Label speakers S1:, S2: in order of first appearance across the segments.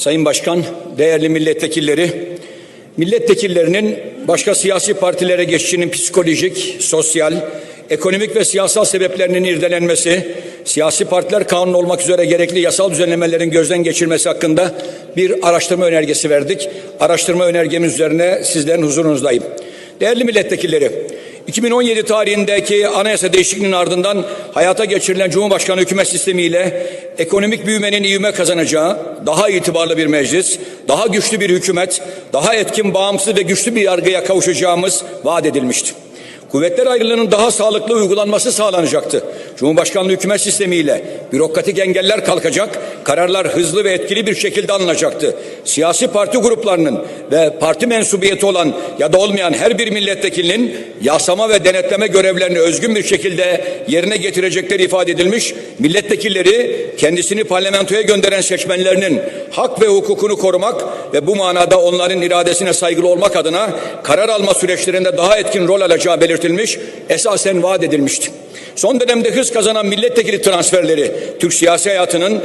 S1: Sayın Başkan, değerli milletvekilleri, milletvekillerinin başka siyasi partilere geçişinin psikolojik, sosyal, ekonomik ve siyasal sebeplerinin irdelenmesi, siyasi partiler kanunu olmak üzere gerekli yasal düzenlemelerin gözden geçirmesi hakkında bir araştırma önergesi verdik. Araştırma önergemiz üzerine sizlerin huzurunuzdayım. Değerli milletvekilleri, 2017 tarihindeki anayasa değişikliğinin ardından hayata geçirilen Cumhurbaşkanı hükümet sistemiyle ekonomik büyümenin ivme kazanacağı, daha itibarlı bir meclis, daha güçlü bir hükümet, daha etkin, bağımsız ve güçlü bir yargıya kavuşacağımız vaat edilmişti. Kuvvetler ayrılığının daha sağlıklı uygulanması sağlanacaktı. Cumhurbaşkanlığı hükümet sistemiyle bürokratik engeller kalkacak, kararlar hızlı ve etkili bir şekilde alınacaktı. Siyasi parti gruplarının ve parti mensubiyeti olan ya da olmayan her bir milletvekilinin yasama ve denetleme görevlerini özgün bir şekilde yerine getirecekleri ifade edilmiş. Milletvekilleri kendisini parlamentoya gönderen seçmenlerinin hak ve hukukunu korumak ve bu manada onların iradesine saygılı olmak adına karar alma süreçlerinde daha etkin rol alacağı belirtilmiş, esasen vaat edilmişti. Son dönemde hız kazanan milletvekili transferleri Türk siyasi hayatının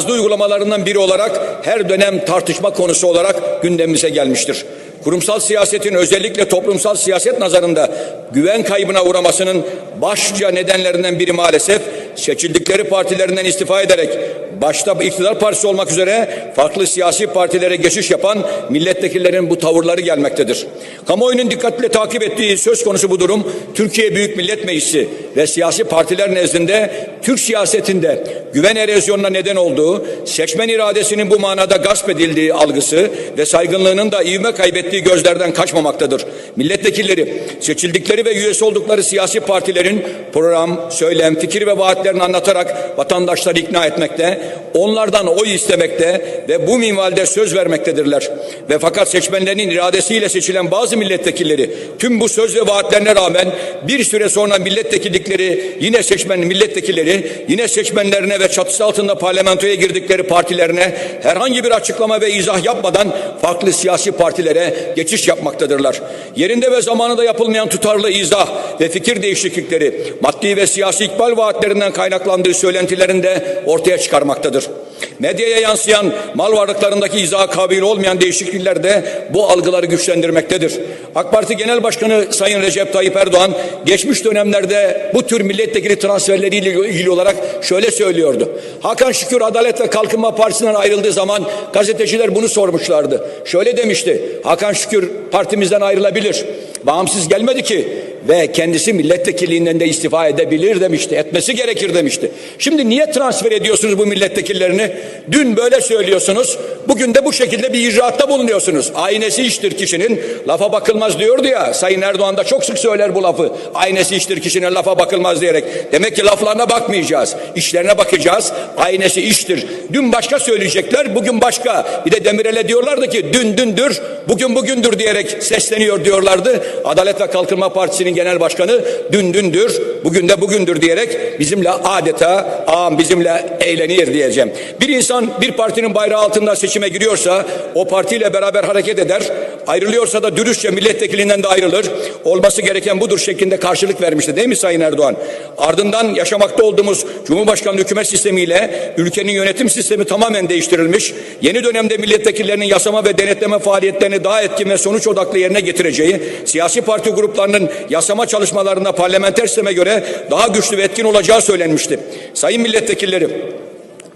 S1: marazlı uygulamalarından biri olarak her dönem tartışma konusu olarak gündemimize gelmiştir. Kurumsal siyasetin özellikle toplumsal siyaset nazarında güven kaybına uğramasının başlıca nedenlerinden biri maalesef seçildikleri partilerinden istifa ederek başta iktidar partisi olmak üzere farklı siyasi partilere geçiş yapan milletvekillerinin bu tavırları gelmektedir. Kamuoyunun dikkatle takip ettiği söz konusu bu durum Türkiye Büyük Millet Meclisi ve siyasi partiler nezdinde Türk siyasetinde güven erozyonuna neden olduğu, seçmen iradesinin bu manada gasp edildiği algısı ve saygınlığının da ivme kaybettiği gözlerden kaçmamaktadır. Milletvekilleri seçildikleri ve üyesi oldukları siyasi partilerin program, söylem, fikir ve vaatlerini anlatarak vatandaşları ikna etmekte, onlardan oy istemekte ve bu minvalde söz vermektedirler. Ve fakat seçmenlerin iradesiyle seçilen bazı milletvekilleri tüm bu söz ve vaatlerine rağmen bir süre sonra milletvekillikleri yine seçmen milletvekilleri yine seçmenlerine ve çatısı altında parlamentoya girdikleri partilerine herhangi bir açıklama ve izah yapmadan farklı siyasi partilere geçiş yapmaktadırlar. Yerinde ve zamanında yapılmayan tutarlı izah ve fikir değişiklikleri maddi ve siyasi ikbal vaatlerinden kaynaklandığı söylentilerinde ortaya çıkarmaktadır. Medyaya yansıyan mal varlıklarındaki izaha kabil olmayan değişiklikler de bu algıları güçlendirmektedir. AK Parti Genel Başkanı Sayın Recep Tayyip Erdoğan geçmiş dönemlerde bu tür milletvekili transferleriyle ilgili olarak şöyle söylüyordu. Hakan Şükür Adalet ve Kalkınma Partisi'nden ayrıldığı zaman gazeteciler bunu sormuşlardı. Şöyle demişti. Hakan Şükür partimizden ayrılabilir. Bağımsız gelmedi ki ve kendisi milletvekilliğinden de istifa edebilir demişti. Etmesi gerekir demişti. Şimdi niye transfer ediyorsunuz bu milletvekillerini? Dün böyle söylüyorsunuz. Bugün de bu şekilde bir icraatta bulunuyorsunuz. Aynesi iştir kişinin. Lafa bakılmaz diyordu ya. Sayın Erdoğan da çok sık söyler bu lafı. Aynesi iştir kişinin lafa bakılmaz diyerek. Demek ki laflarına bakmayacağız. İşlerine bakacağız. Aynesi iştir. Dün başka söyleyecekler. Bugün başka. Bir de Demirel'e diyorlardı ki dün dündür, bugün bugündür diyerek sesleniyor diyorlardı. Adalet ve Kalkınma Partisi'nin genel başkanı dün dündür, bugün de bugündür diyerek bizimle adeta ağam bizimle eğlenir diyeceğim. Bir insan bir partinin bayrağı altında seçime giriyorsa o partiyle beraber hareket eder. Ayrılıyorsa da dürüstçe milletvekilinden de ayrılır. Olması gereken budur şeklinde karşılık vermişti değil mi Sayın Erdoğan? Ardından yaşamakta olduğumuz Cumhurbaşkanlığı hükümet sistemiyle ülkenin yönetim sistemi tamamen değiştirilmiş. Yeni dönemde milletvekillerinin yasama ve denetleme faaliyetlerini daha etkin ve sonuç odaklı yerine getireceği, siyasi parti gruplarının yasama çalışmalarında parlamenter sisteme göre daha güçlü ve etkin olacağı söylenmişti. Sayın milletvekilleri,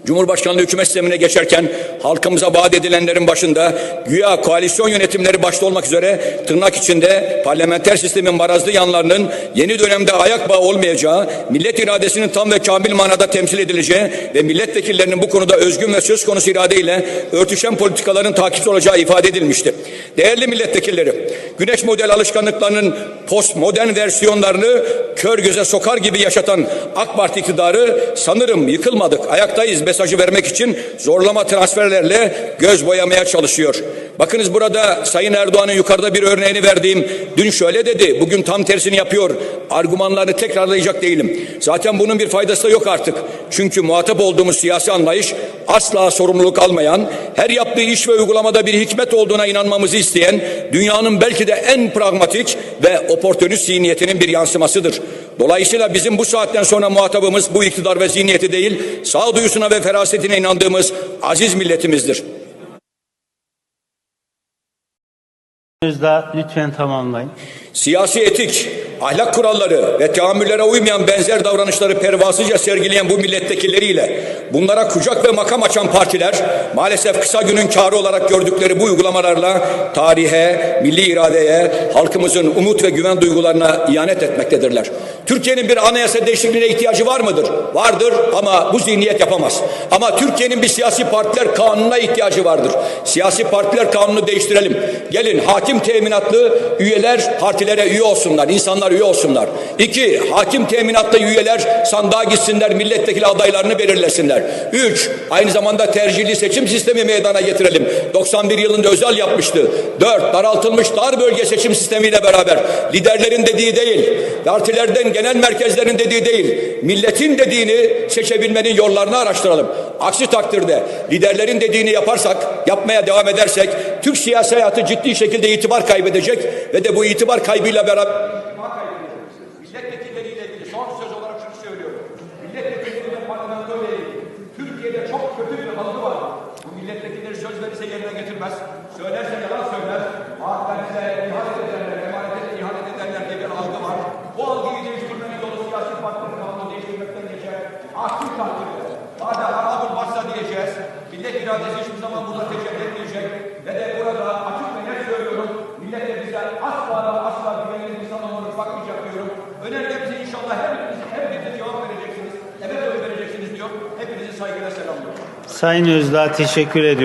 S1: Cumhurbaşkanlığı hükümet sistemine geçerken halkımıza vaat edilenlerin başında güya koalisyon yönetimleri başta olmak üzere tırnak içinde parlamenter sistemin marazlı yanlarının yeni dönemde ayak bağı olmayacağı, millet iradesinin tam ve kamil manada temsil edileceği ve milletvekillerinin bu konuda özgün ve söz konusu iradeyle örtüşen politikaların takipçi olacağı ifade edilmişti. Değerli milletvekilleri, güneş model alışkanlıklarının postmodern versiyonlarını kör göze sokar gibi yaşatan AK Parti iktidarı sanırım yıkılmadık, ayaktayız mesajı vermek için zorlama transferlerle göz boyamaya çalışıyor. Bakınız burada Sayın Erdoğan'ın yukarıda bir örneğini verdiğim dün şöyle dedi, bugün tam tersini yapıyor. Argümanlarını tekrarlayacak değilim. Zaten bunun bir faydası da yok artık. Çünkü muhatap olduğumuz siyasi anlayış asla sorumluluk almayan, her yaptığı iş ve uygulamada bir hikmet olduğuna inanmamızı isteyen, dünyanın belki de en pragmatik ve oportunist zihniyetinin bir yansımasıdır. Dolayısıyla bizim bu saatten sonra muhatabımız bu iktidar ve zihniyeti değil, sağduyusuna ve ferasetine inandığımız aziz milletimizdir.
S2: Lütfen tamamlayın.
S1: Siyasi etik, ahlak kuralları ve teamüllere uymayan benzer davranışları pervasızca sergileyen bu milletvekilleriyle bunlara kucak ve makam açan partiler maalesef kısa günün kârı olarak gördükleri bu uygulamalarla tarihe, milli iradeye, halkımızın umut ve güven duygularına ihanet etmektedirler. Türkiye'nin bir anayasa değişikliğine ihtiyacı var mıdır? Vardır ama bu zihniyet yapamaz. Ama Türkiye'nin bir siyasi partiler kanununa ihtiyacı vardır. Siyasi partiler kanunu değiştirelim. Gelin hakim teminatlı üyeler partilere üye olsunlar. insanlar üye olsunlar. İki, hakim teminatlı üyeler sandığa gitsinler. Milletvekili adaylarını belirlesinler. Üç, aynı zamanda tercihli seçim sistemi meydana getirelim. 91 yılında özel yapmıştı. Dört, daraltılmış dar bölge seçim sistemiyle beraber liderlerin dediği değil, partilerden genel merkezlerin dediği değil, milletin dediğini seçebilmenin yollarını araştıralım. Aksi takdirde liderlerin dediğini yaparsak, yapmaya devam edersek Türk siyasi hayatı ciddi şekilde itibar kaybedecek ve de bu itibar kaybıyla beraber Milletvekilleriyle ilgili son söz olarak şunu söylüyorum. Milletvekilleriyle parlamentörle ilgili Türkiye'de çok kötü bir algı var. Bu milletvekilleri söz verirse yerine getirmez. Söylerse yalan söyler. Vaatlerinize ihanet ederler, emanete ihanet ederler diye bir algı var. Bu algıyı değiştirmenin yolu siyasi partilerin kanunu değiştirmekten geçer. Aksi takdirde. Madem harabın varsa diyeceğiz. Millet iradesi hiçbir zaman burada tecelli etmeyecek. Ve de burada açık ve net söylüyorum. Millet de bize asla ve asla güvenilir insan olarak bakmayacak diyorum. Önerimize inşallah hepiniz, hepiniz cevap vereceksiniz. Evet oy vereceksiniz diyor. Hepinizi saygıyla selamlıyorum.
S2: Sayın Özda teşekkür ediyorum.